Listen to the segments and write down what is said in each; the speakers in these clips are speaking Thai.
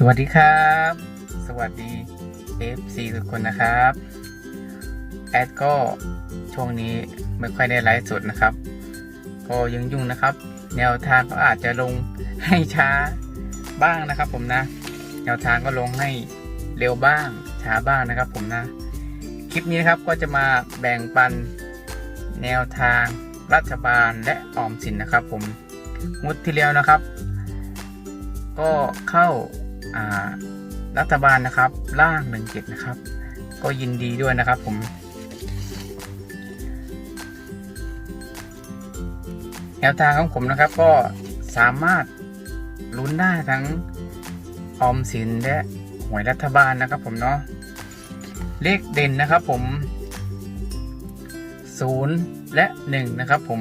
สวัสดีครับ สวัสดี FC ทุกคนนะครับ แอดก็ช่วงนี้ไม่ค่อยได้ไลฟ์สดนะครับ ก็ยังยุ่งนะครับ แนวทางก็อาจจะลงให้ช้าบ้างนะครับ ผมนะ แนวทางก็ลงให้เร็วบ้าง ช้าบ้างนะครับ ผมนะ คลิปนี้นครับก็จะมาแบ่งปันแนวทางรัฐบาลและออมสินนะครับ ผมงวดที่แล้วนะครับ ก็เข้า รัฐบาลนะครับล่างหนึ่งเจ็ดนะครับ ก็ยินดีด้วยนะครับผมแนวทางของผมนะครับก็สามารถลุ้นได้ทั้งออมสินและหวยรัฐบาลนะครับผมเนาะเลขเด่นนะครับผมศูนย์และหนึ่งนะครับผม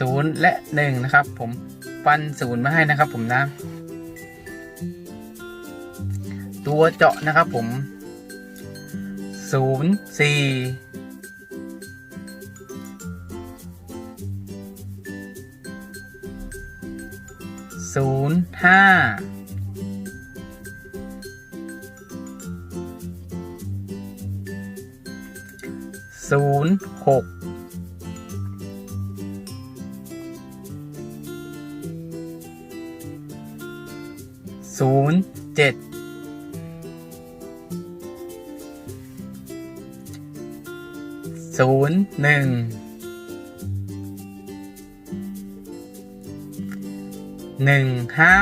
ศูนย์และหนึ่งนะครับ ผมฟันศูนย์มาให้นะครับ ผมนะ ตัวเจาะนะครับ ผมศูนย์สี่ศูนย์ห้าศูนย์หก ศูนย์เจ็ดศูนย์หนึ่งหนึ่งห้า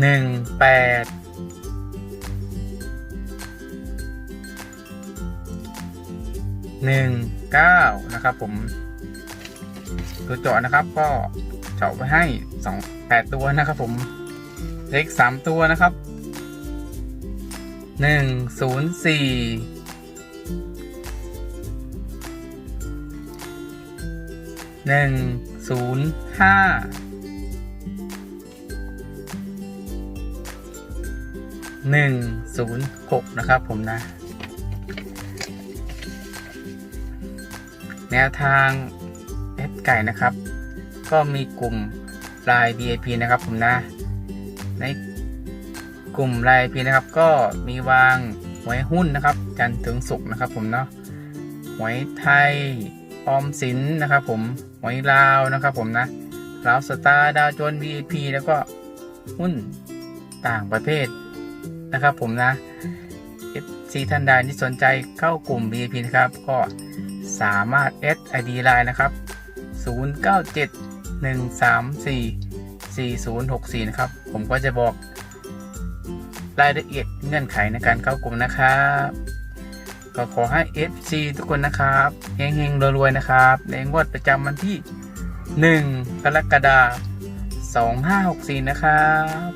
หนึ่งแปดหนึ่งเก้านะครับผม ตัวเจาะนะครับก็เจาะไปให้สองแปดตัวนะครับผมเลขสามตัวนะครับหนึ่งศูนย์สี่หนึ่งศูนย์ห้าหนึ่งศูนย์หกนะครับผมนะ แนวทาง ไก่นะครับ ก็มีกลุ่มราย VIP นะครับผมนะ ในกลุ่มราย VIP นะครับ ก็มีวางหวยหุ้นนะครับ จันถึงศุกนะครับผมเนาะหวยไทยออมสินนะครับผมหวยลาวนะครับผมนะลาวสตาร์ดาวโจน VIP แล้วก็หุ้นต่างประเภทนะครับผมนะ FC ท่านใดที่สนใจเข้ากลุ่ม VIP นะครับ ก็สามารถ s ID Line นะครับ 0971344064 นะครับ ผมก็จะบอกรายละเอียดเงื่อนไขในการเข้ากลุ่มนะครับก็ขอให้ FC ทุกคนนะครับเฮงๆรวยๆนะครับในงวดประจำวันที่ 1 กรกฎาคม2564 นะครับ